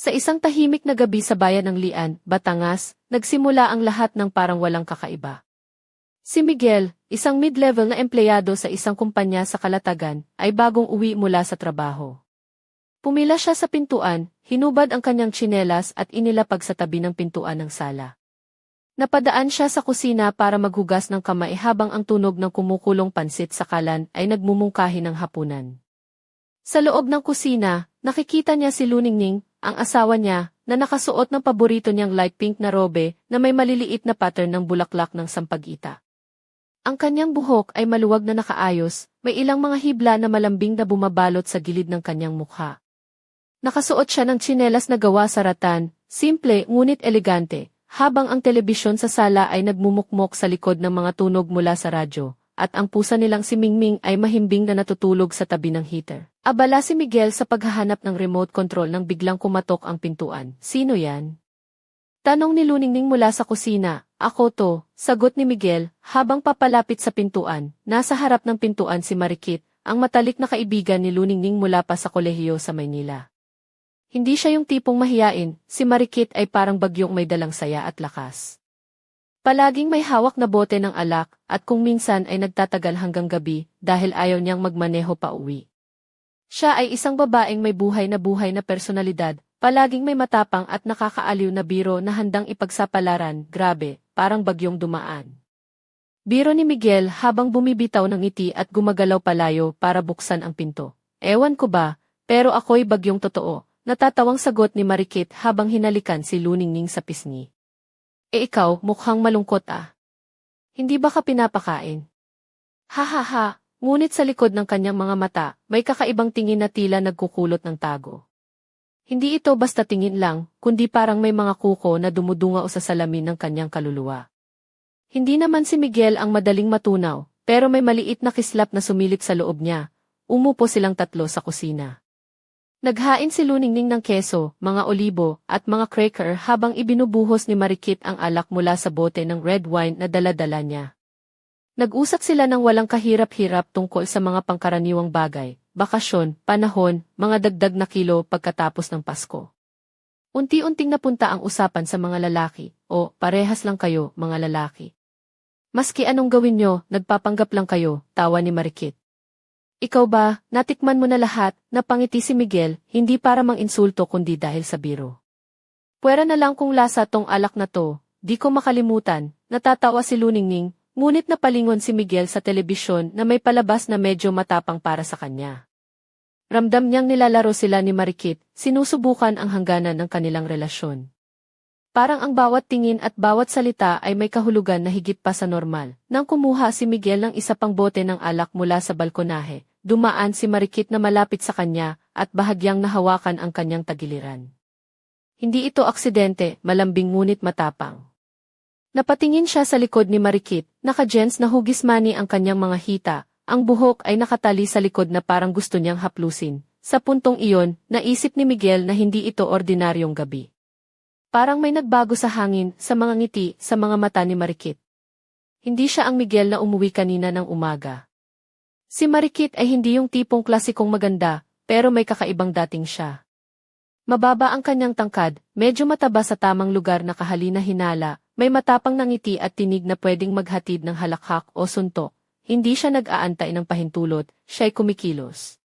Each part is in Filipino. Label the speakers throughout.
Speaker 1: Sa isang tahimik na gabi sa bayan ng Lian, Batangas, nagsimula ang lahat ng parang walang kakaiba. Si Miguel, isang mid-level na empleyado sa isang kumpanya sa Kalatagan, ay bagong uwi mula sa trabaho. Pumila siya sa pintuan, hinubad ang kanyang tsinelas at inilapag sa tabi ng pintuan ng sala. Napadaan siya sa kusina para maghugas ng kamay habang ang tunog ng kumukulong pansit sa kalan ay nagmumungkahi ng hapunan. Sa loob ng kusina, nakikita niya si Luningning, ang asawa niya, na nakasuot ng paborito niyang light pink na robe na may maliliit na pattern ng bulaklak ng sampagita. Ang kanyang buhok ay maluwag na nakaayos, may ilang mga hibla na malambing na bumabalot sa gilid ng kanyang mukha. Nakasuot siya ng tsinelas na gawa sa ratan, simple ngunit elegante, habang ang telebisyon sa sala ay nagmumukmok sa likod ng mga tunog mula sa radyo, at ang pusa nilang si Mingming ay mahimbing na natutulog sa tabi ng heater. Abala si Miguel sa paghahanap ng remote control nang biglang kumatok ang pintuan. Sino yan? Tanong ni Luningning mula sa kusina. Ako to, sagot ni Miguel, habang papalapit sa pintuan. Nasa harap ng pintuan si Marikit, ang matalik na kaibigan ni Luningning mula pa sa kolehiyo sa Maynila. Hindi siya yung tipong mahiyain, si Marikit ay parang bagyong may dalang saya at lakas. Palaging may hawak na bote ng alak at kung minsan ay nagtatagal hanggang gabi dahil ayaw niyang magmaneho pa uwi. Siya ay isang babaeng may buhay na buhay na personalidad, palaging may matapang at nakakaaliw na biro na handang ipagsapalaran, grabe, parang bagyong dumaan. Biro ni Miguel habang bumibitaw ng ngiti at gumagalaw palayo para buksan ang pinto. Ewan ko ba, pero ako'y bagyong totoo, natatawang sagot ni Marikit habang hinalikan si Luningning sa pisngi. E ikaw, mukhang malungkot ah. Hindi ba ka pinapakain? Ha ha ha, ngunit sa likod ng kanyang mga mata, may kakaibang tingin na tila nagkukulot ng tago. Hindi ito basta tingin lang, kundi parang may mga kuko na dumudunga sa salamin ng kanyang kaluluwa. Hindi naman si Miguel ang madaling matunaw, pero may maliit na kislap na sumilip sa loob niya. Umupo silang tatlo sa kusina. Naghain si Luningning ng keso, mga olibo, at mga cracker habang ibinubuhos ni Marikit ang alak mula sa bote ng red wine na daladala niya. Nag-usap sila ng walang kahirap-hirap tungkol sa mga pangkaraniwang bagay, bakasyon, panahon, mga dagdag na kilo pagkatapos ng Pasko. Unti-unting napunta ang usapan sa mga lalaki, o parehas lang kayo, mga lalaki. Maski anong gawin nyo, nagpapanggap lang kayo, tawa ni Marikit. Ikaw ba, natikman mo na lahat, napangiti si Miguel, hindi para mang insulto kundi dahil sa biro. Pwera na lang kung lasa tong alak na to, di ko makalimutan, natatawa si Luningning, ngunit napalingon si Miguel sa telebisyon na may palabas na medyo matapang para sa kanya. Ramdam niyang nilalaro sila ni Marikit, sinusubukan ang hangganan ng kanilang relasyon. Parang ang bawat tingin at bawat salita ay may kahulugan na higit pa sa normal. Nang kumuha si Miguel ng isa pang bote ng alak mula sa balkonahe, dumaan si Marikit na malapit sa kanya at bahagyang nahawakan ang kanyang tagiliran. Hindi ito aksidente, malambing ngunit matapang. Napatingin siya sa likod ni Marikit, naka-jens na hugis mani ang kanyang mga hita, ang buhok ay nakatali sa likod na parang gusto niyang haplusin. Sa puntong iyon, naisip ni Miguel na hindi ito ordinaryong gabi. Parang may nagbago sa hangin, sa mga ngiti, sa mga mata ni Marikit. Hindi siya ang Miguel na umuwi kanina ng umaga. Si Marikit ay hindi yung tipong klasikong maganda, pero may kakaibang dating siya. Mababa ang kanyang tangkad, medyo mataba sa tamang lugar na kahalina hinala, may matapang na ngiti at tinig na pwedeng maghatid ng halakhak o suntok. Hindi siya nag-aantay ng pahintulot, siya'y kumikilos.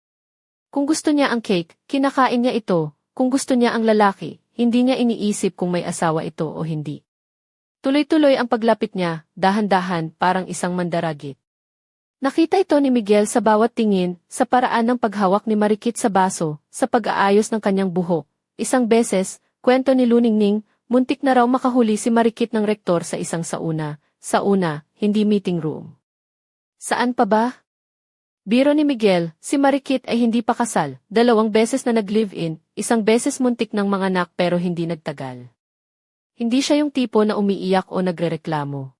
Speaker 1: Kung gusto niya ang cake, kinakain niya ito. Kung gusto niya ang lalaki, hindi niya iniisip kung may asawa ito o hindi. Tuloy-tuloy ang paglapit niya, dahan-dahan, parang isang mandaragit. Nakita ito ni Miguel sa bawat tingin, sa paraan ng paghawak ni Marikit sa baso, sa pag-aayos ng kanyang buhok. Isang beses, kwento ni Luningning, muntik na raw makahuli si Marikit ng rektor sa isang sauna. Sa una, hindi meeting room. Saan pa ba? Biro ni Miguel, si Marikit ay hindi pa kasal, dalawang beses na nag-live-in, isang beses muntik ng mga anak pero hindi nagtagal. Hindi siya yung tipo na umiiyak o nagrereklamo.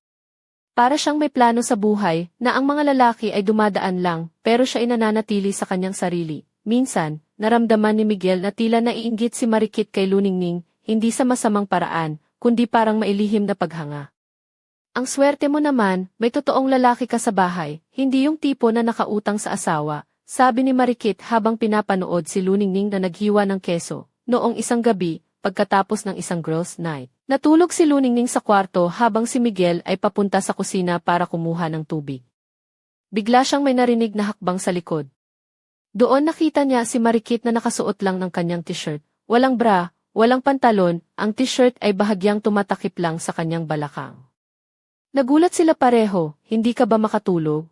Speaker 1: Para siyang may plano sa buhay na ang mga lalaki ay dumadaan lang pero siya ay nananatili sa kanyang sarili. Minsan, naramdaman ni Miguel na tila naiinggit si Marikit kay Luningning, hindi sa masamang paraan, kundi parang mailihim na paghanga. Ang swerte mo naman, may totoong lalaki ka sa bahay, hindi yung tipo na nakautang sa asawa, sabi ni Marikit habang pinapanood si Luningning na naghiwa ng keso. noong isang gabi, pagkatapos ng isang girls' night. Natulog si Luningning sa kwarto habang si Miguel ay papunta sa kusina para kumuha ng tubig. Bigla siyang may narinig na hakbang sa likod. Doon nakita niya si Marikit na nakasuot lang ng kanyang t-shirt, walang bra, walang pantalon, ang t-shirt ay bahagyang tumatakip lang sa kanyang balakang. Nagulat sila pareho, hindi ka ba makatulog?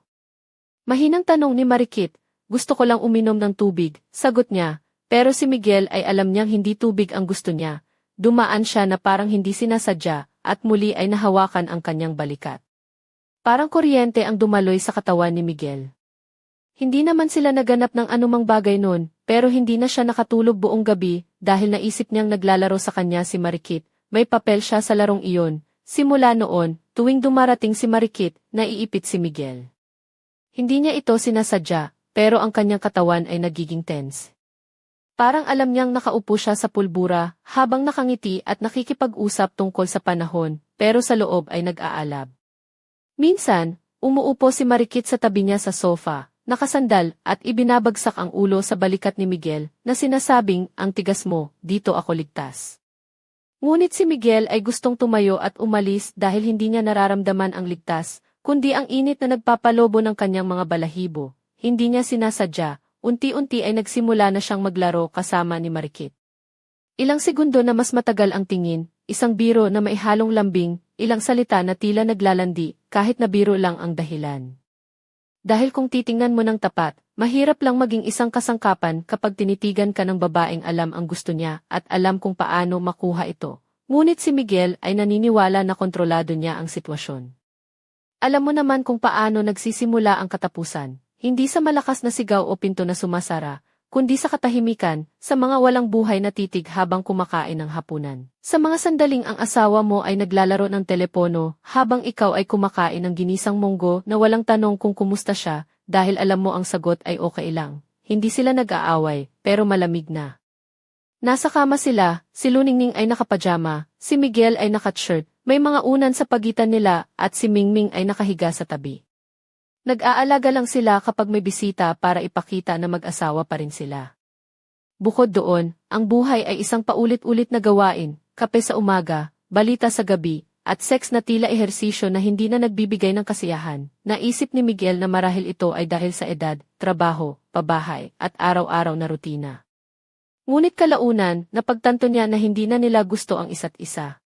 Speaker 1: Mahinang tanong ni Marikit, gusto ko lang uminom ng tubig, sagot niya, pero si Miguel ay alam niyang hindi tubig ang gusto niya, dumaan siya na parang hindi sinasadya, at muli ay nahawakan ang kanyang balikat. Parang kuryente ang dumaloy sa katawan ni Miguel. Hindi naman sila naganap ng anumang bagay noon, pero hindi na siya nakatulog buong gabi dahil naisip niyang naglalaro sa kanya si Marikit, may papel siya sa larong iyon. Simula noon, tuwing dumarating si Marikit, naiipit si Miguel. Hindi niya ito sinasadya, pero ang kanyang katawan ay nagiging tense. Parang alam niyang nakaupo siya sa pulbura habang nakangiti at nakikipag-usap tungkol sa panahon, pero sa loob ay nag-aalab. Minsan, umuupo si Marikit sa tabi niya sa sofa, nakasandal at ibinabagsak ang ulo sa balikat ni Miguel na sinasabing, ang tigas mo, dito ako ligtas. Ngunit si Miguel ay gustong tumayo at umalis dahil hindi niya nararamdaman ang ligtas, kundi ang init na nagpapalobo ng kanyang mga balahibo. Hindi niya sinasadya, unti-unti ay nagsimula na siyang maglaro kasama ni Marikit. Ilang segundo na mas matagal ang tingin, isang biro na may halong lambing, ilang salita na tila naglalandi, kahit na biro lang ang dahilan. Dahil kung titingnan mo ng tapat, mahirap lang maging isang kasangkapan kapag tinitigan ka ng babaeng alam ang gusto niya at alam kung paano makuha ito. Ngunit si Miguel ay naniniwala na kontrolado niya ang sitwasyon. Alam mo naman kung paano nagsisimula ang katapusan, hindi sa malakas na sigaw o pinto na sumasara, kundi sa katahimikan, sa mga walang buhay na titig habang kumakain ng hapunan. Sa mga sandaling ang asawa mo ay naglalaro ng telepono, habang ikaw ay kumakain ng ginisang munggo na walang tanong kung kumusta siya, dahil alam mo ang sagot ay okay lang. Hindi sila nag-aaway, pero malamig na. Nasa kama sila, si Luningning ay nakapajama, si Miguel ay nakatshirt, may mga unan sa pagitan nila at si Mingming ay nakahiga sa tabi. Nag-aalaga lang sila kapag may bisita para ipakita na mag-asawa pa rin sila. Bukod doon, ang buhay ay isang paulit-ulit na gawain, kape sa umaga, balita sa gabi, at sex na tila ehersisyo na hindi na nagbibigay ng kasiyahan. Naisip ni Miguel na marahil ito ay dahil sa edad, trabaho, pabahay, at araw-araw na rutina. Ngunit kalaunan, napagtanto niya na hindi na nila gusto ang isa't isa.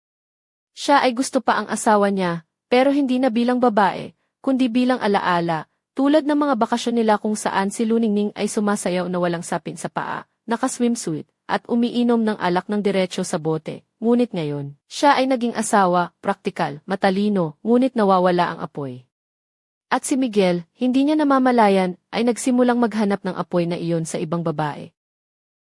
Speaker 1: Siya ay gusto pa ang asawa niya, pero hindi na bilang babae, kundi bilang alaala, tulad ng mga bakasyon nila kung saan si Luningning ay sumasayaw na walang sapin sa paa, naka-swimsuit, at umiinom ng alak ng diretsyo sa bote. Ngunit ngayon, siya ay naging asawa, praktikal, matalino, ngunit nawawala ang apoy. At si Miguel, hindi niya namamalayan, ay nagsimulang maghanap ng apoy na iyon sa ibang babae.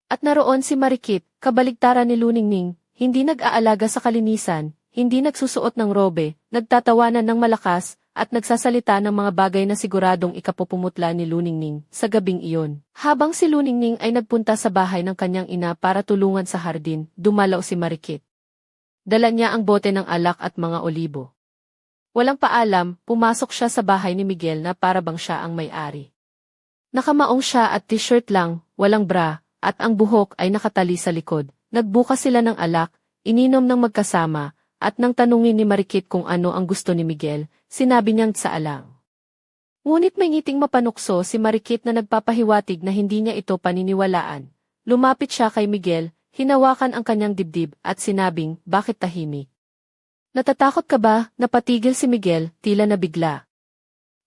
Speaker 1: At naroon si Marikit, kabaligtaran ni Luningning, hindi nag-aalaga sa kalinisan, hindi nagsusuot ng robe, nagtatawanan ng malakas, at nagsasalita ng mga bagay na siguradong ikapupumutla ni Luningning sa gabing iyon. Habang si Luningning ay nagpunta sa bahay ng kanyang ina para tulungan sa hardin, dumalaw si Marikit. Dala niya ang bote ng alak at mga olibo. Walang paalam, pumasok siya sa bahay ni Miguel na para bang siya ang may-ari. Nakamaong siya at t-shirt lang, walang bra, at ang buhok ay nakatali sa likod. Nagbukas sila ng alak, ininom ng magkasama, at nang tanungin ni Marikit kung ano ang gusto ni Miguel, sinabi niyang sa alang. Ngunit may ngiting mapanukso si Marikit na nagpapahiwatig na hindi niya ito paniniwalaan. Lumapit siya kay Miguel, hinawakan ang kanyang dibdib at sinabing, bakit tahimik? Natatakot ka ba? Napatigil si Miguel, tila nabigla.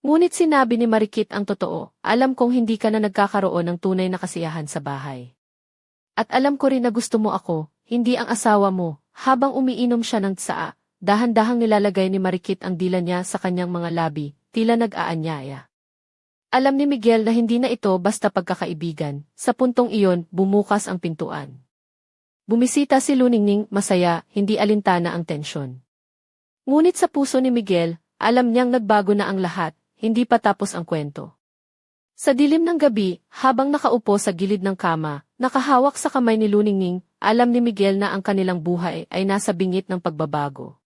Speaker 1: Ngunit sinabi ni Marikit ang totoo, alam kong hindi ka na nagkakaroon ng tunay na kasiyahan sa bahay. At alam ko rin na gusto mo ako, hindi ang asawa mo, habang umiinom siya ng tsaa, dahan-dahang nilalagay ni Marikit ang dila niya sa kanyang mga labi, tila nag-aanyaya. Alam ni Miguel na hindi na ito basta pagkakaibigan, sa puntong iyon bumukas ang pintuan. Bumisita si Luningning, masaya, hindi alintana ang tensyon. Ngunit sa puso ni Miguel, alam niyang nagbago na ang lahat, hindi pa tapos ang kwento. Sa dilim ng gabi, habang nakaupo sa gilid ng kama, nakahawak sa kamay ni Luningning, alam ni Miguel na ang kanilang buhay ay nasa bingit ng pagbabago.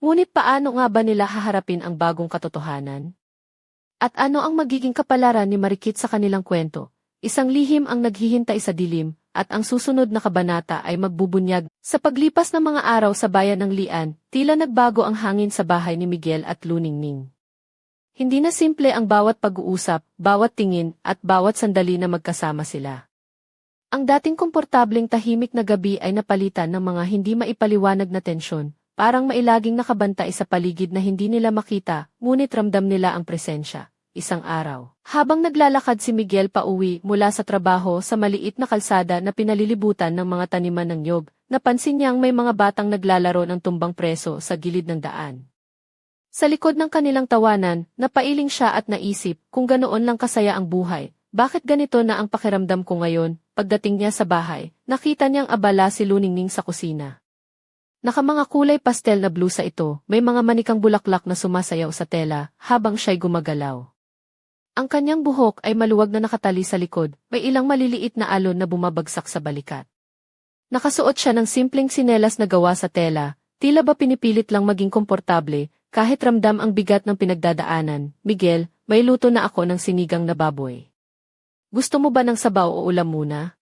Speaker 1: Ngunit paano nga ba nila haharapin ang bagong katotohanan? At ano ang magiging kapalaran ni Marikit sa kanilang kwento? Isang lihim ang naghihintay sa dilim, at ang susunod na kabanata ay magbubunyag. Sa paglipas ng mga araw sa bayan ng Lian, tila nagbago ang hangin sa bahay ni Miguel at Luningning. Hindi na simple ang bawat pag-uusap, bawat tingin, at bawat sandali na magkasama sila. Ang dating komportableng tahimik na gabi ay napalitan ng mga hindi maipaliwanag na tensyon, parang mailaging nakabantay sa paligid na hindi nila makita, ngunit ramdam nila ang presensya. Isang araw. Habang naglalakad si Miguel pauwi mula sa trabaho sa maliit na kalsada na pinalilibutan ng mga taniman ng nyog, napansin niyang may mga batang naglalaro ng tumbang preso sa gilid ng daan. Sa likod ng kanilang tawanan, napailing siya at naisip kung ganoon lang kasaya ang buhay. Bakit ganito na ang pakiramdam ko ngayon? Pagdating niya sa bahay, nakita niyang abala si Luningning sa kusina. Naka mga kulay pastel na blusa ito, may mga manikang bulaklak na sumasayaw sa tela habang siya'y gumagalaw. Ang kanyang buhok ay maluwag na nakatali sa likod, may ilang maliliit na alon na bumabagsak sa balikat. Nakasuot siya ng simpleng sinelas na gawa sa tela, tila ba pinipilit lang maging komportable, kahit ramdam ang bigat ng pinagdadaanan. Miguel, may luto na ako ng sinigang na baboy. Gusto mo ba ng sabaw o ulam muna?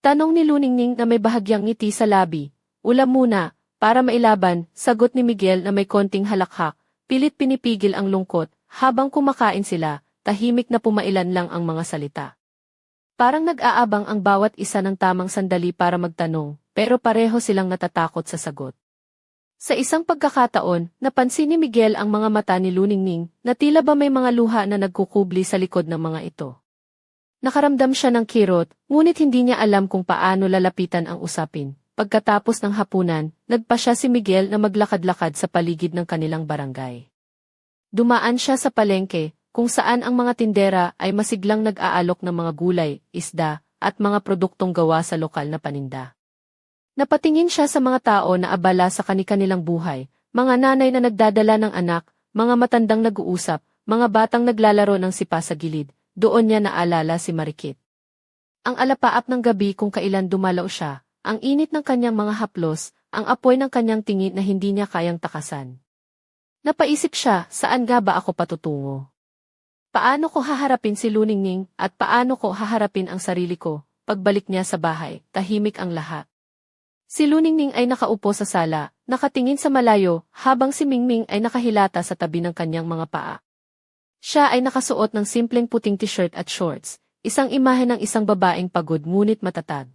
Speaker 1: Tanong ni Luningning na may bahagyang ngiti sa labi. Ulam muna, para mailaban, sagot ni Miguel na may konting halakhak, pilit pinipigil ang lungkot, habang kumakain sila, tahimik na pumailan lang ang mga salita. Parang nag-aabang ang bawat isa ng tamang sandali para magtanong, pero pareho silang natatakot sa sagot. Sa isang pagkakataon, napansin ni Miguel ang mga mata ni Luningning na tila ba may mga luha na nagkukubli sa likod ng mga ito. Nakaramdam siya ng kirot, ngunit hindi niya alam kung paano lalapitan ang usapin. Pagkatapos ng hapunan, nagpa siya si Miguel na maglakad-lakad sa paligid ng kanilang barangay. Dumaan siya sa palengke, kung saan ang mga tindera ay masiglang nag-aalok ng mga gulay, isda, at mga produktong gawa sa lokal na paninda. Napatingin siya sa mga tao na abala sa kani-kanilang buhay, mga nanay na nagdadala ng anak, mga matandang nag-uusap, mga batang naglalaro ng sipa sa gilid, doon niya naalala si Marikit. Ang alapaap ng gabi kung kailan dumalaw siya, ang init ng kanyang mga haplos, ang apoy ng kanyang tingin na hindi niya kayang takasan. Napaisip siya, saan nga ba ako patutungo? Paano ko haharapin si Luningning at paano ko haharapin ang sarili ko? Pagbalik niya sa bahay, tahimik ang lahat. Si Luningning ay nakaupo sa sala, nakatingin sa malayo, habang si Mingming ay nakahilata sa tabi ng kanyang mga paa. Siya ay nakasuot ng simpleng puting t-shirt at shorts, isang imahe ng isang babaeng pagod ngunit matatag.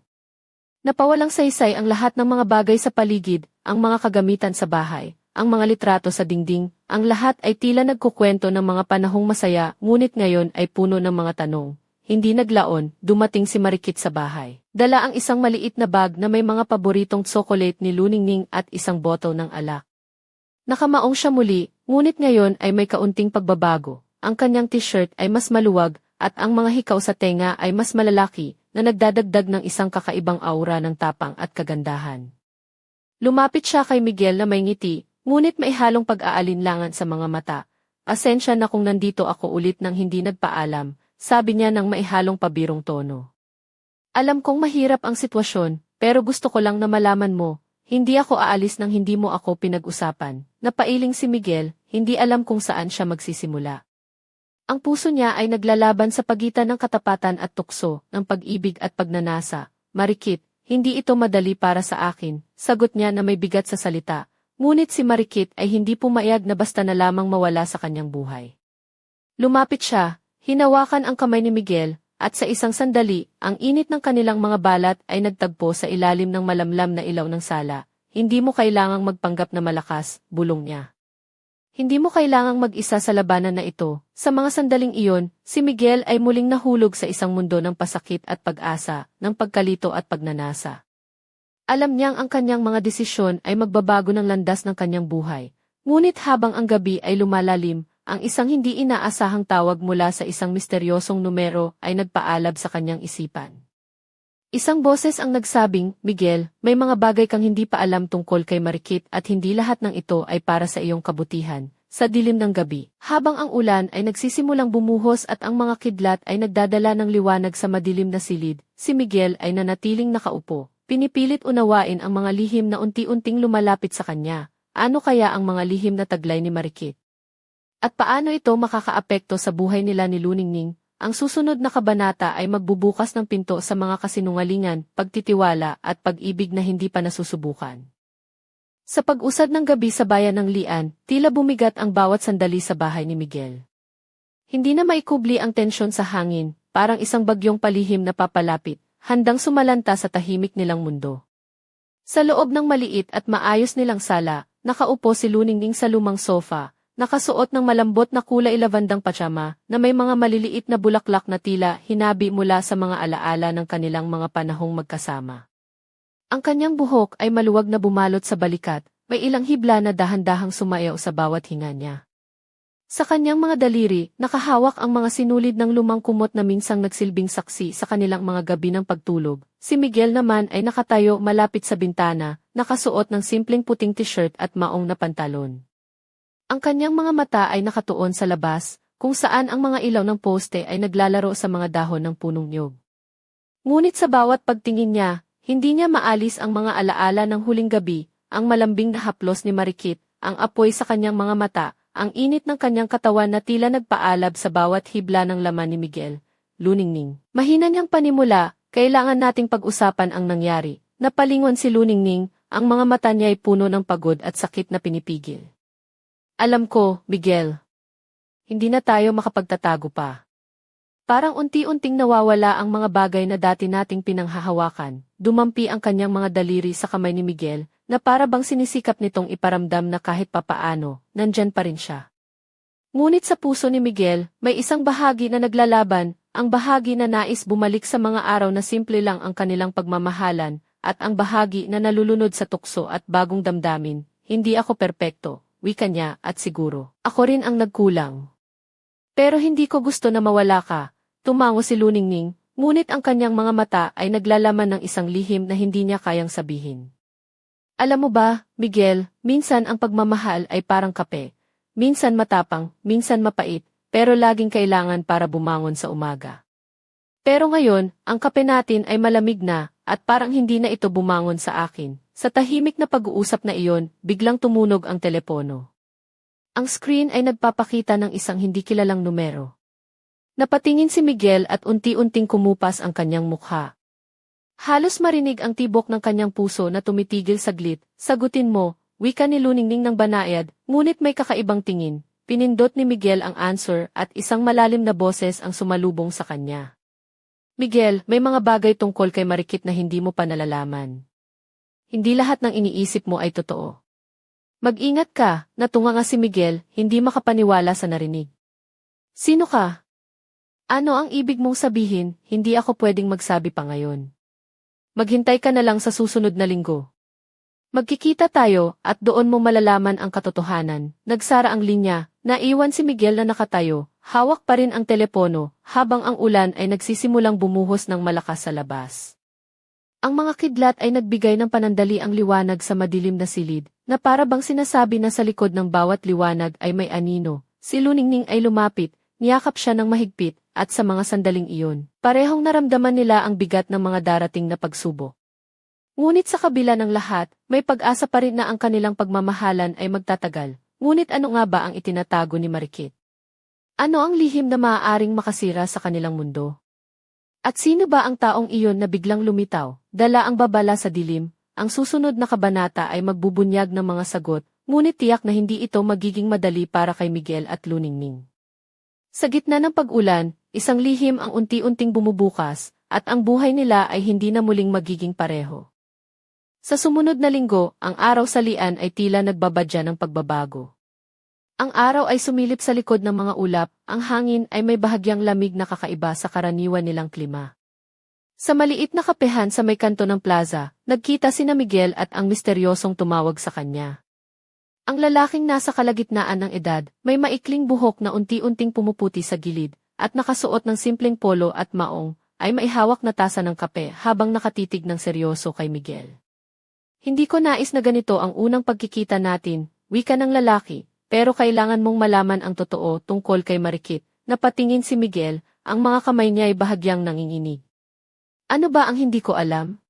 Speaker 1: Napawalang saysay ang lahat ng mga bagay sa paligid, ang mga kagamitan sa bahay, ang mga litrato sa dingding, ang lahat ay tila nagkukwento ng mga panahong masaya, ngunit ngayon ay puno ng mga tanong. Hindi naglaon, dumating si Marikit sa bahay. Dala ang isang maliit na bag na may mga paboritong tsokolate ni Luningning at isang bottle ng alak. Nakamaong siya muli, ngunit ngayon ay may kaunting pagbabago ang kanyang t-shirt ay mas maluwag, at ang mga hikaw sa tenga ay mas malalaki, na nagdadagdag ng isang kakaibang aura ng tapang at kagandahan. Lumapit siya kay Miguel na may ngiti, ngunit may halong pag-aalinlangan sa mga mata. Asensya na kung nandito ako ulit nang hindi nagpaalam, sabi niya ng maihalong pabirong tono. Alam kong mahirap ang sitwasyon, pero gusto ko lang na malaman mo, hindi ako aalis nang hindi mo ako pinag-usapan. Napailing si Miguel, hindi alam kung saan siya magsisimula. Ang puso niya ay naglalaban sa pagitan ng katapatan at tukso, ng pag-ibig at pagnanasa. Marikit, hindi ito madali para sa akin, sagot niya na may bigat sa salita. Ngunit si Marikit ay hindi pumayag na basta na lamang mawala sa kanyang buhay. Lumapit siya, hinawakan ang kamay ni Miguel, at sa isang sandali, ang init ng kanilang mga balat ay nagtagpo sa ilalim ng malamlam na ilaw ng sala. Hindi mo kailangang magpanggap na malakas, bulong niya. Hindi mo kailangang mag-isa sa labanan na ito. Sa mga sandaling iyon, si Miguel ay muling nahulog sa isang mundo ng pasakit at pag-asa, ng pagkalito at pagnanasa. Alam niyang ang kanyang mga desisyon ay magbabago ng landas ng kanyang buhay. Ngunit habang ang gabi ay lumalalim, ang isang hindi inaasahang tawag mula sa isang misteryosong numero ay nagpaalab sa kanyang isipan. Isang boses ang nagsabing, Miguel, may mga bagay kang hindi pa alam tungkol kay Marikit at hindi lahat ng ito ay para sa iyong kabutihan. Sa dilim ng gabi, habang ang ulan ay nagsisimulang bumuhos at ang mga kidlat ay nagdadala ng liwanag sa madilim na silid, si Miguel ay nanatiling nakaupo. Pinipilit unawain ang mga lihim na unti-unting lumalapit sa kanya. Ano kaya ang mga lihim na taglay ni Marikit? At paano ito makakaapekto sa buhay nila ni Luningning? ang susunod na kabanata ay magbubukas ng pinto sa mga kasinungalingan, pagtitiwala at pag-ibig na hindi pa nasusubukan. Sa pag-usad ng gabi sa bayan ng Lian, tila bumigat ang bawat sandali sa bahay ni Miguel. Hindi na maikubli ang tensyon sa hangin, parang isang bagyong palihim na papalapit, handang sumalanta sa tahimik nilang mundo. Sa loob ng maliit at maayos nilang sala, nakaupo si Luningning sa lumang sofa, nakasuot ng malambot na kulay lavandang pajama na may mga maliliit na bulaklak na tila hinabi mula sa mga alaala ng kanilang mga panahong magkasama. Ang kanyang buhok ay maluwag na bumalot sa balikat, may ilang hibla na dahan-dahang sumayaw sa bawat hinga niya. Sa kanyang mga daliri, nakahawak ang mga sinulid ng lumang kumot na minsang nagsilbing saksi sa kanilang mga gabi ng pagtulog. Si Miguel naman ay nakatayo malapit sa bintana, nakasuot ng simpleng puting t-shirt at maong na pantalon. Ang kanyang mga mata ay nakatuon sa labas, kung saan ang mga ilaw ng poste ay naglalaro sa mga dahon ng punong niyog. Ngunit sa bawat pagtingin niya, hindi niya maalis ang mga alaala ng huling gabi, ang malambing na haplos ni Marikit, ang apoy sa kanyang mga mata, ang init ng kanyang katawan na tila nagpaalab sa bawat hibla ng laman ni Miguel. Luningning. Mahina niyang panimula, kailangan nating pag-usapan ang nangyari. Napalingon si Luningning, ang mga mata niya ay puno ng pagod at sakit na pinipigil. Alam ko, Miguel. Hindi na tayo makapagtatago pa. Parang unti-unting nawawala ang mga bagay na dati nating pinanghahawakan. Dumampi ang kanyang mga daliri sa kamay ni Miguel, na para bang sinisikap nitong iparamdam na kahit papaano, nandyan pa rin siya. Ngunit sa puso ni Miguel, may isang bahagi na naglalaban, ang bahagi na nais bumalik sa mga araw na simple lang ang kanilang pagmamahalan, at ang bahagi na nalulunod sa tukso at bagong damdamin, hindi ako perpekto, wika niya, at siguro, ako rin ang nagkulang. Pero hindi ko gusto na mawala ka, tumango si Luningning, ngunit ang kanyang mga mata ay naglalaman ng isang lihim na hindi niya kayang sabihin. Alam mo ba, Miguel, minsan ang pagmamahal ay parang kape. Minsan matapang, minsan mapait, pero laging kailangan para bumangon sa umaga. Pero ngayon, ang kape natin ay malamig na, at parang hindi na ito bumangon sa akin. Sa tahimik na pag-uusap na iyon, biglang tumunog ang telepono. Ang screen ay nagpapakita ng isang hindi kilalang numero. Napatingin si Miguel at unti-unting kumupas ang kanyang mukha. Halos marinig ang tibok ng kanyang puso na tumitigil saglit, sagutin mo, wika ni Luningning ng banayad, ngunit may kakaibang tingin. Pinindot ni Miguel ang answer at isang malalim na boses ang sumalubong sa kanya. Miguel, may mga bagay tungkol kay Marikit na hindi mo pa nalalaman. Hindi lahat ng iniisip mo ay totoo. Mag-ingat ka, natunga nga si Miguel, hindi makapaniwala sa narinig. Sino ka? Ano ang ibig mong sabihin, hindi ako pwedeng magsabi pa ngayon. Maghintay ka na lang sa susunod na linggo. Magkikita tayo at doon mo malalaman ang katotohanan. Nagsara ang linya, naiwan si Miguel na nakatayo, hawak pa rin ang telepono, habang ang ulan ay nagsisimulang bumuhos ng malakas sa labas. Ang mga kidlat ay nagbigay ng panandali ang liwanag sa madilim na silid, na para bang sinasabi na sa likod ng bawat liwanag ay may anino. Si Luningning ay lumapit, niyakap siya ng mahigpit, at sa mga sandaling iyon, parehong naramdaman nila ang bigat ng mga darating na pagsubok. Ngunit sa kabila ng lahat, may pag-asa pa rin na ang kanilang pagmamahalan ay magtatagal. Ngunit ano nga ba ang itinatago ni Marikit? Ano ang lihim na maaaring makasira sa kanilang mundo? At sino ba ang taong iyon na biglang lumitaw, dala ang babala sa dilim? Ang susunod na kabanata ay magbubunyag ng mga sagot, ngunit tiyak na hindi ito magiging madali para kay Miguel at Luningning. Sa gitna ng pag-ulan, isang lihim ang unti-unting bumubukas, at ang buhay nila ay hindi na muling magiging pareho. Sa sumunod na linggo, ang araw sa lian ay tila nagbabadya ng pagbabago. Ang araw ay sumilip sa likod ng mga ulap, ang hangin ay may bahagyang lamig na kakaiba sa karaniwan nilang klima. Sa maliit na kapehan sa may kanto ng plaza, nagkita sina Miguel at ang misteryosong tumawag sa kanya. Ang lalaking nasa kalagitnaan ng edad, may maikling buhok na unti-unting pumuputi sa gilid, at nakasuot ng simpleng polo at maong, ay maihawak na tasa ng kape habang nakatitig ng seryoso kay Miguel. Hindi ko nais na ganito ang unang pagkikita natin, wika ng lalaki, pero kailangan mong malaman ang totoo tungkol kay Marikit, napatingin si Miguel, ang mga kamay niya ay bahagyang nanginginig. Ano ba ang hindi ko alam?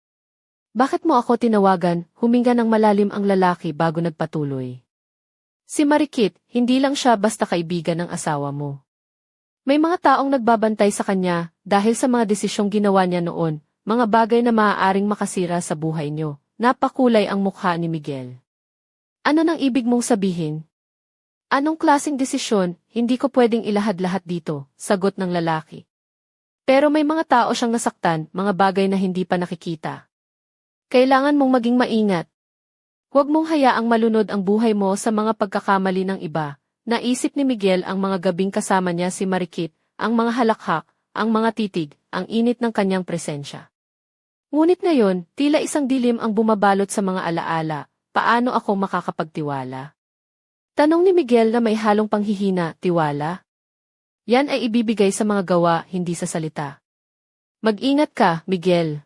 Speaker 1: Bakit mo ako tinawagan, huminga ng malalim ang lalaki bago nagpatuloy? Si Marikit, hindi lang siya basta kaibigan ng asawa mo. May mga taong nagbabantay sa kanya dahil sa mga desisyong ginawa niya noon, mga bagay na maaaring makasira sa buhay niyo. Napakulay ang mukha ni Miguel. Ano nang ibig mong sabihin? Anong klasing desisyon, hindi ko pwedeng ilahad-lahat dito, sagot ng lalaki. Pero may mga tao siyang nasaktan, mga bagay na hindi pa nakikita. Kailangan mong maging maingat. Huwag mong hayaang malunod ang buhay mo sa mga pagkakamali ng iba. Naisip ni Miguel ang mga gabing kasama niya si Marikit, ang mga halakhak, ang mga titig, ang init ng kanyang presensya. Ngunit ngayon, tila isang dilim ang bumabalot sa mga alaala, paano ako makakapagtiwala? Tanong ni Miguel na may halong panghihina, tiwala? Yan ay ibibigay sa mga gawa, hindi sa salita. Mag-ingat ka, Miguel.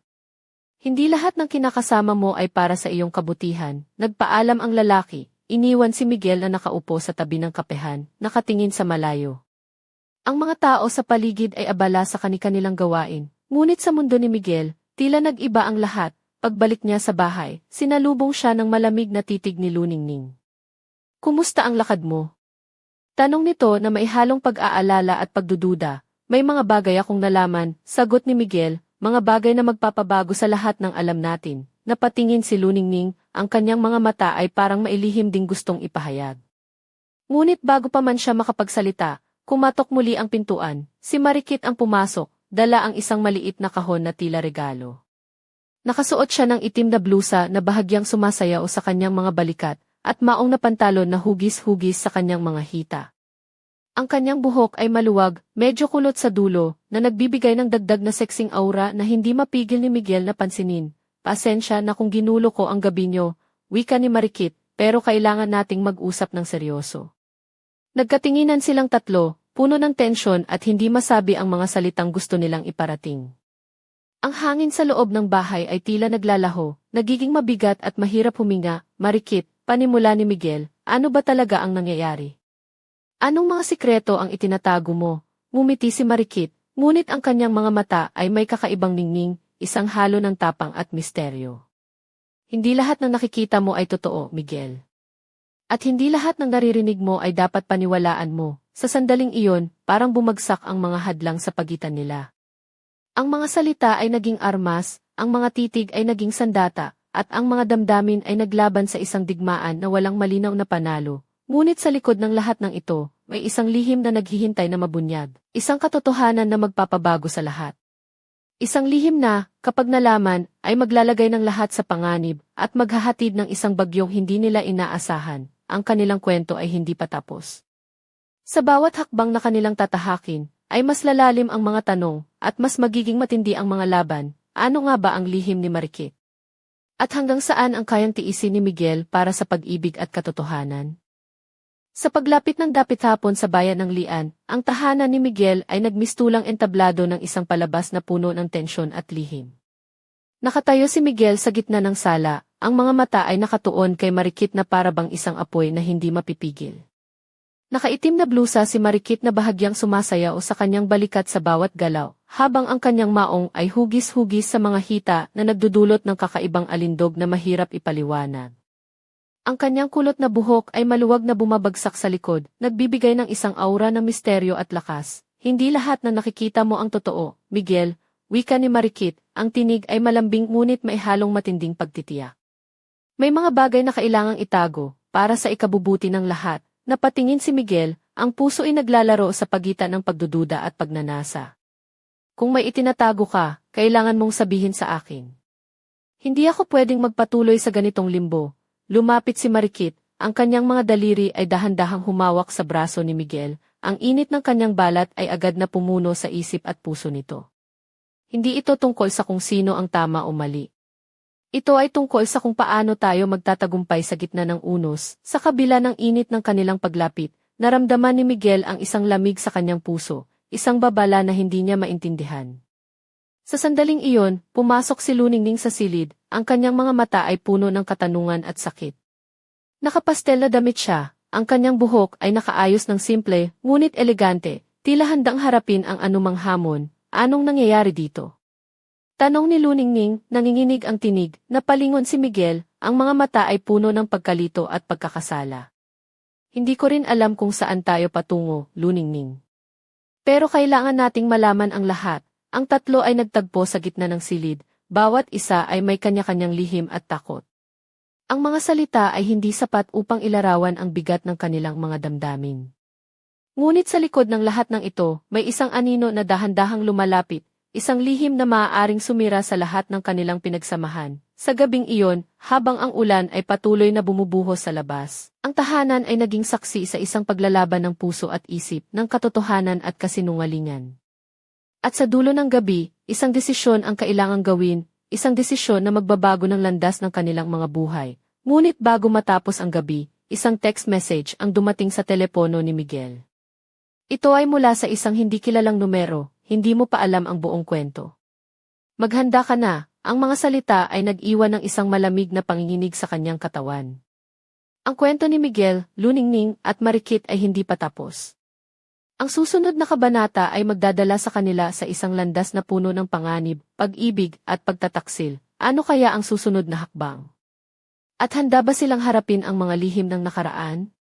Speaker 1: Hindi lahat ng kinakasama mo ay para sa iyong kabutihan. Nagpaalam ang lalaki, iniwan si Miguel na nakaupo sa tabi ng kapehan, nakatingin sa malayo. Ang mga tao sa paligid ay abala sa kanilang gawain, ngunit sa mundo ni Miguel, tila nag-iba ang lahat. Pagbalik niya sa bahay, sinalubong siya ng malamig na titig ni Luningning. Kumusta ang lakad mo? Tanong nito na may halong pag-aalala at pagdududa. May mga bagay akong nalaman, sagot ni Miguel, mga bagay na magpapabago sa lahat ng alam natin. Napatingin si Luningning, ang kanyang mga mata ay parang mailihim ding gustong ipahayag. Ngunit bago pa man siya makapagsalita, kumatok muli ang pintuan, si Marikit ang pumasok, dala ang isang maliit na kahon na tila regalo. Nakasuot siya ng itim na blusa na bahagyang sumasayaw sa kanyang mga balikat, at maong na pantalon na hugis-hugis sa kanyang mga hita. Ang kanyang buhok ay maluwag, medyo kulot sa dulo, na nagbibigay ng dagdag na sexing aura na hindi mapigil ni Miguel na pansinin. Pasensya na kung ginulo ko ang gabi nyo, wika ni Marikit, pero kailangan nating mag-usap ng seryoso. Nagkatinginan silang tatlo, puno ng tensyon at hindi masabi ang mga salitang gusto nilang iparating. Ang hangin sa loob ng bahay ay tila naglalaho, nagiging mabigat at mahirap huminga, Marikit, panimula ni Miguel, ano ba talaga ang nangyayari? Anong mga sikreto ang itinatago mo? Ngumiti si Marikit, ngunit ang kanyang mga mata ay may kakaibang ningning, isang halo ng tapang at misteryo. Hindi lahat ng nakikita mo ay totoo, Miguel. At hindi lahat ng naririnig mo ay dapat paniwalaan mo. Sa sandaling iyon, parang bumagsak ang mga hadlang sa pagitan nila. Ang mga salita ay naging armas, ang mga titig ay naging sandata, at ang mga damdamin ay naglaban sa isang digmaan na walang malinaw na panalo, Ngunit sa likod ng lahat ng ito, may isang lihim na naghihintay na mabunyag, isang katotohanan na magpapabago sa lahat. Isang lihim na, kapag nalaman, ay maglalagay ng lahat sa panganib at maghahatid ng isang bagyong hindi nila inaasahan, ang kanilang kwento ay hindi pa tapos. Sa bawat hakbang na kanilang tatahakin, ay mas lalalim ang mga tanong at mas magiging matindi ang mga laban, ano nga ba ang lihim ni Marikit? At hanggang saan ang kayang tiisin ni Miguel para sa pag-ibig at katotohanan? Sa paglapit ng dapit hapon sa bayan ng Lian, ang tahanan ni Miguel ay nagmistulang entablado ng isang palabas na puno ng tensyon at lihim. Nakatayo si Miguel sa gitna ng sala, ang mga mata ay nakatuon kay Marikit na parabang isang apoy na hindi mapipigil. Nakaitim na blusa si Marikit na bahagyang sumasayaw sa kanyang balikat sa bawat galaw, habang ang kanyang maong ay hugis-hugis sa mga hita na nagdudulot ng kakaibang alindog na mahirap ipaliwanag. Ang kanyang kulot na buhok ay maluwag na bumabagsak sa likod, nagbibigay ng isang aura ng misteryo at lakas. Hindi lahat na nakikita mo ang totoo, Miguel, wika ni Marikit, ang tinig ay malambing ngunit may halong matinding pagtitiyak. May mga bagay na kailangang itago, para sa ikabubuti ng lahat, napatingin si Miguel, ang puso ay naglalaro sa pagitan ng pagdududa at pagnanasa. Kung may itinatago ka, kailangan mong sabihin sa akin. Hindi ako pwedeng magpatuloy sa ganitong limbo, Lumapit si Marikit, ang kanyang mga daliri ay dahan-dahang humawak sa braso ni Miguel, ang init ng kanyang balat ay agad na pumuno sa isip at puso nito. Hindi ito tungkol sa kung sino ang tama o mali. Ito ay tungkol sa kung paano tayo magtatagumpay sa gitna ng unos, sa kabila ng init ng kanilang paglapit, naramdaman ni Miguel ang isang lamig sa kanyang puso, isang babala na hindi niya maintindihan. Sa sandaling iyon, pumasok si Luningning sa silid, ang kanyang mga mata ay puno ng katanungan at sakit. Nakapastel na damit siya, ang kanyang buhok ay nakaayos ng simple, ngunit elegante, tila handang harapin ang anumang hamon, anong nangyayari dito? Tanong ni Luningning, nanginginig ang tinig, napalingon si Miguel, ang mga mata ay puno ng pagkalito at pagkakasala. Hindi ko rin alam kung saan tayo patungo, Luningning. Pero kailangan nating malaman ang lahat. Ang tatlo ay nagtagpo sa gitna ng silid, bawat isa ay may kanya-kanyang lihim at takot. Ang mga salita ay hindi sapat upang ilarawan ang bigat ng kanilang mga damdamin. Ngunit sa likod ng lahat ng ito, may isang anino na dahan-dahang lumalapit, isang lihim na maaaring sumira sa lahat ng kanilang pinagsamahan. Sa gabing iyon, habang ang ulan ay patuloy na bumubuhos sa labas, ang tahanan ay naging saksi sa isang paglalaban ng puso at isip, ng katotohanan at kasinungalingan. At sa dulo ng gabi, isang desisyon ang kailangang gawin, isang desisyon na magbabago ng landas ng kanilang mga buhay. Ngunit bago matapos ang gabi, isang text message ang dumating sa telepono ni Miguel. Ito ay mula sa isang hindi kilalang numero, hindi mo pa alam ang buong kwento. Maghanda ka na, ang mga salita ay nag-iwan ng isang malamig na panginginig sa kanyang katawan. Ang kwento ni Miguel, Luningning at Marikit ay hindi pa tapos. Ang susunod na kabanata ay magdadala sa kanila sa isang landas na puno ng panganib, pag-ibig at pagtataksil. Ano kaya ang susunod na hakbang? At handa ba silang harapin ang mga lihim ng nakaraan?